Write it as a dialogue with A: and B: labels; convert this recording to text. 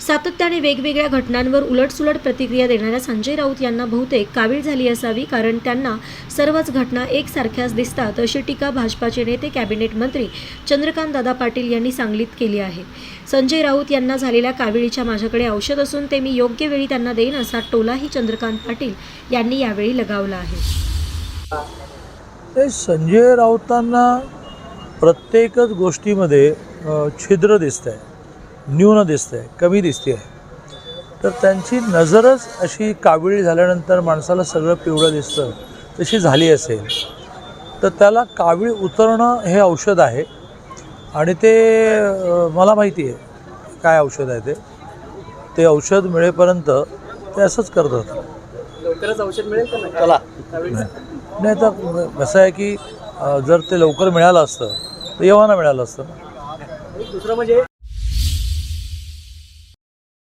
A: सातत्याने वेगवेगळ्या घटनांवर उलटसुलट प्रतिक्रिया देणाऱ्या संजय राऊत यांना बहुतेक कावीळ झाली असावी कारण त्यांना सर्वच घटना एकसारख्याच दिसतात अशी टीका भाजपाचे नेते कॅबिनेट मंत्री चंद्रकांत दादा पाटील यांनी सांगलीत केली आहे. संजय राऊत यांना झालेल्या काविळीच्या माझ्याकडे औषध असून ते मी योग्य वेळी त्यांना देईन असा टोलाही चंद्रकांत पाटील यांनी यावेळी लगावला आहे.
B: संजय राऊतांना प्रत्येकच गोष्टीमध्ये छिद्र दिसतं आहे न्यून दिसतं आहे कमी दिसते आहे तर त्यांची नजरच अशी काविळी झाल्यानंतर माणसाला सगळं पिवळं दिसतं तशी झाली असेल. तर त्याला कावीळ उतरणं हे औषध आहे. आणि ते मला माहिती आहे काय औषध आहे ते. ते औषध मिळेपर्यंत ते असंच करत होतं
C: लवकरच औषध मिळेल का नाही? चला.
B: नाही. आता कसं आहे की जर ते लवकर मिळालं असतं तर येवाना मिळालं असतं.
C: दुसरं म्हणजे